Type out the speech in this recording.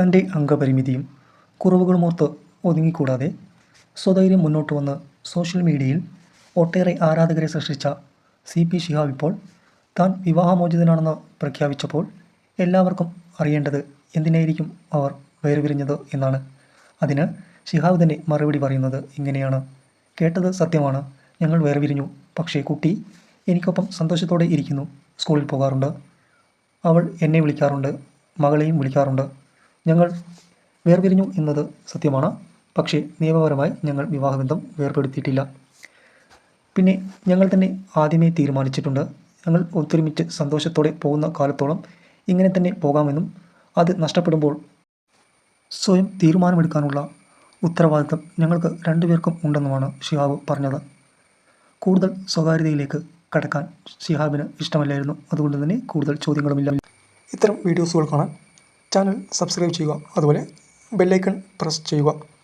തന്റെ അംഗപരിമിതിയും കുറവുകളുമോർത്ത് ഒതുങ്ങിക്കൂടാതെ സ്വധൈര്യം മുന്നോട്ട് വന്ന് സോഷ്യൽ മീഡിയയിൽ ഒട്ടേറെ ആരാധകരെ സൃഷ്ടിച്ച സി പി ശിഹാബ് ഇപ്പോൾ താൻ വിവാഹമോചിതനാണെന്ന് പ്രഖ്യാപിച്ചപ്പോൾ എല്ലാവർക്കും അറിയേണ്ടത് എന്തിനായിരിക്കും അവർ വേർപിരിഞ്ഞത് എന്നാണ്. അതിന് ശിഹാബ് തന്നെ മറുപടി പറയുന്നത് ഇങ്ങനെയാണ്. കേട്ടത് സത്യമാണ്. ഞങ്ങൾ വേർപിരിഞ്ഞു. പക്ഷേ കുട്ടി എനിക്കൊപ്പം സന്തോഷത്തോടെ ഇരിക്കുന്നു. സ്കൂളിൽ പോകാറുണ്ട്. അവൾ എന്നെ വിളിക്കാറുണ്ട്. മകളെയും വിളിക്കാറുണ്ട്. ഞങ്ങൾ വേർപിരിഞ്ഞു എന്നത് സത്യമാണ്. പക്ഷേ നിയമപരമായി ഞങ്ങൾ വിവാഹബന്ധം വേർപെടുത്തിയിട്ടില്ല പിന്നെ ഞങ്ങൾ തന്നെ ആദ്യമേ തീരുമാനിച്ചിട്ടുണ്ട്. ഞങ്ങൾ ഒത്തൊരുമിച്ച് സന്തോഷത്തോടെ പോകുന്ന കാലത്തോളം ഇങ്ങനെ തന്നെ പോകാമെന്നും അത് നഷ്ടപ്പെടുമ്പോൾ സ്വയം തീരുമാനമെടുക്കാനുള്ള ഉത്തരവാദിത്തം ഞങ്ങൾക്ക് രണ്ടുപേർക്കും ഉണ്ടെന്നുമാണ് ഷിഹാബ് പറഞ്ഞത്. കൂടുതൽ സ്വകാര്യതയിലേക്ക് കടക്കാൻ ഷിഹാബിന് ഇഷ്ടമല്ലായിരുന്നു. അതുകൊണ്ട് തന്നെ കൂടുതൽ ചോദ്യങ്ങളുമില്ല. ഇത്തരം വീഡിയോസുകൾ കാണാൻ ചാനൽ സബ്സ്ക്രൈബ് ചെയ്യുക. അതുപോലെ ബെല്ലൈക്കൺ പ്രസ് ചെയ്യുക.